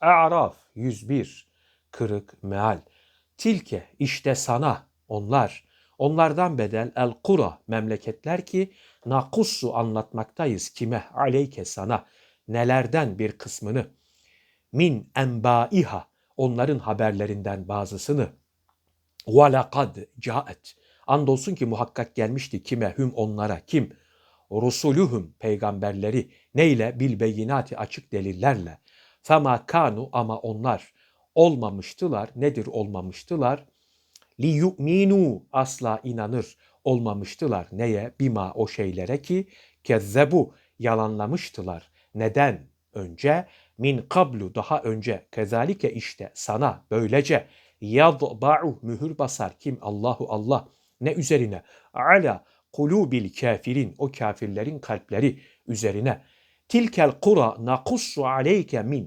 A'raf 101 kırık meal. Tilke işte sana onlar. Onlardan bedel el kura memleketler ki nakussu anlatmaktayız kime aleyke sana. Nelerden bir kısmını? Min enbaiha onların haberlerinden bazısını. Ve lekad caet andolsun ki muhakkak gelmişti kime hüm onlara kim? Rusuluhum peygamberleri. Neyle? Bil beyinati açık delillerle fema kanu ama onlar olmamıştılar. Nedir olmamıştılar? Li yu'minu asla inanır olmamıştılar. Neye? Bima o şeylere ki kezzebu yalanlamıştılar. Neden önce? Min kablu daha önce. Kezalike işte sana böylece. Yadba'u mühür basar. Kim? Allahu Allah. Ne üzerine? Ala kulubil kafirin o kafirlerin kalpleri üzerine tilkel kura nakussu aleyke min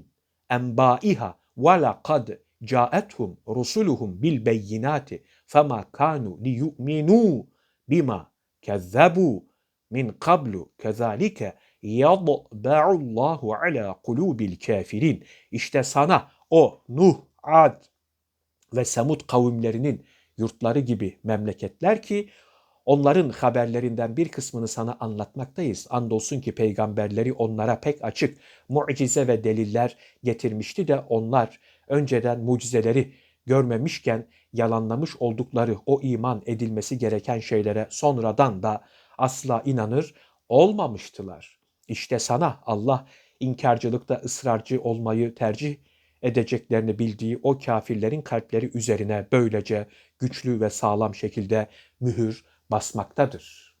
enbaiha ve laqad caethum rusuluhum bil beyinati fema kanu liyu'minu bima kezzebu min kablu kezalike yadba'ullahu ala kulubil kafirin. İşte sana o Nuh, Ad ve Semud kavimlerinin yurtları gibi memleketler ki onların haberlerinden bir kısmını sana anlatmaktayız. Andolsun ki peygamberleri onlara pek açık mucize ve deliller getirmişti de onlar önceden mucizeleri görmemişken yalanlamış oldukları o iman edilmesi gereken şeylere sonradan da asla inanır olmamıştılar. İşte sana Allah inkarcılıkta ısrarcı olmayı tercih edeceklerini bildiği o kafirlerin kalpleri üzerine böylece güçlü ve sağlam şekilde mühür basmaktadır.